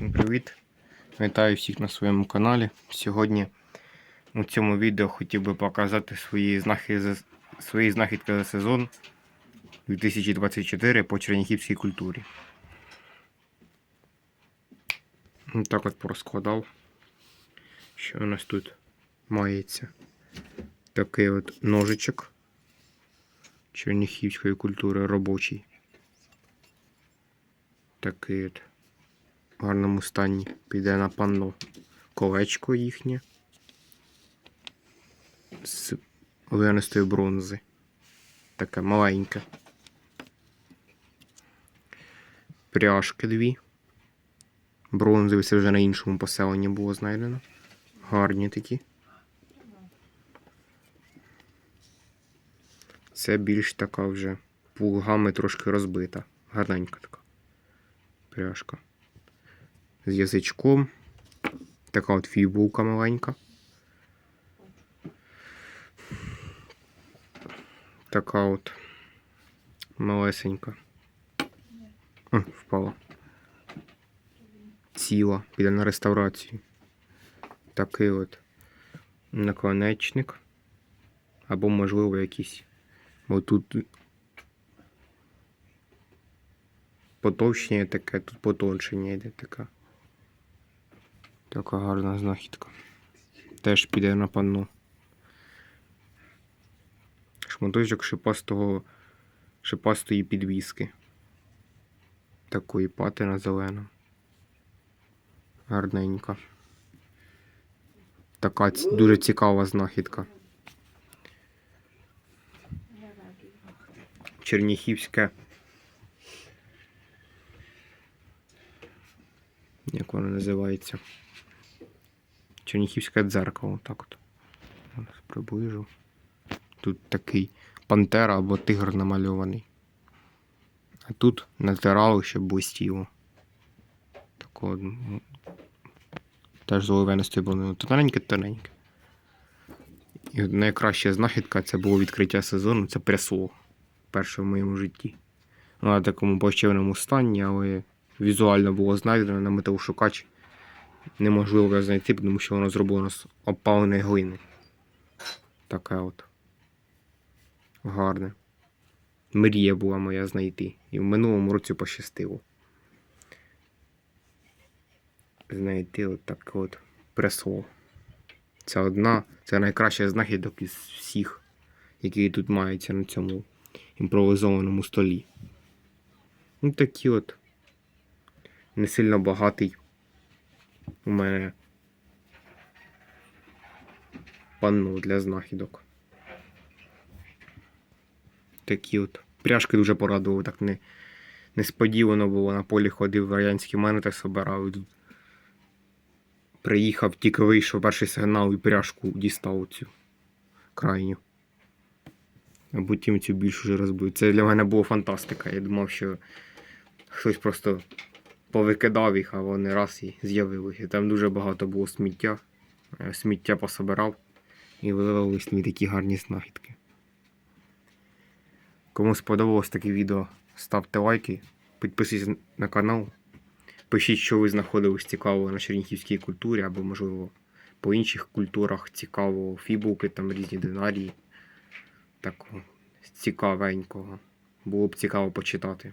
Всім привіт! Вітаю всіх на своєму каналі. Сьогодні у цьому відео хотів би показати свої знахідки за, свої знахідки за сезон 2024 по черніхівській культурі. Ось Так от порозкладав. Що у нас тут мається? Такий от ножичок черніхівської культури робочий. Такий от в гарному стані піде на панно колечко їхнє з глинистої бронзи. Таке маленьке. Пряжки дві. Бронзові це вже на іншому поселенні було знайдено. Гарні такі. Це більш така вже пулгами трошки розбита. Гарненька така пряжка. З язичком. Така от фібулка маленька. Така от малесенька. О, впала. Ціла, піде на реставрацію. Такий от наконечник. Або, можливо, якийсь. Бо тут потовщення таке, тут потоншення йде така. Така гарна знахідка. Теж піде на панно. Шматочок шипастого, шипастої підвіски. Такої патина зелена. Гарненька. Така дуже цікава знахідка. Черніхівське. Як воно називається? Черніхівське дзеркало. Так от. Приближу. Тут такий пантера або тигр намальований. А тут натирало, щоб блистіло. Такого. ну, Теж з оливенистою. Тоненьке, тоненьке. І найкраща знахідка це було відкриття сезону. Це прясло. Перше в моєму житті. Ну, на такому плачевному стані, але візуально було знайдено на металошукач. Неможливо знайти, тому що воно зроблено з опаленої глини. Таке от. Гарне. Мрія була моя знайти. І в минулому році пощастило. Знайти от таке от пресло. Це одна, це найкраща знахідок із всіх, які тут маються на цьому імпровізованому столі. Ну такі от не сильно багатий у мене панно для знахідок. Такі от. Пряжки дуже порадували, так не, несподівано було на полі ходив радянські монети собирав. Тут приїхав, тільки вийшов перший сигнал і пряжку дістав цю крайню. А потім цю більшу вже розбив. Це для мене було фантастика. Я думав, що хтось просто повикидав їх, а вони раз і з'явилися. Там дуже багато було сміття. Сміття пособирав і виявились мені такі гарні знахідки. Кому сподобалось таке відео, ставте лайки, підписуйтесь на канал. Пишіть, що ви знаходились цікавого на черніхівській культурі, або, можливо, по інших культурах цікавого, фібулки, там різні динарії. Такого цікавенького. Було б цікаво почитати.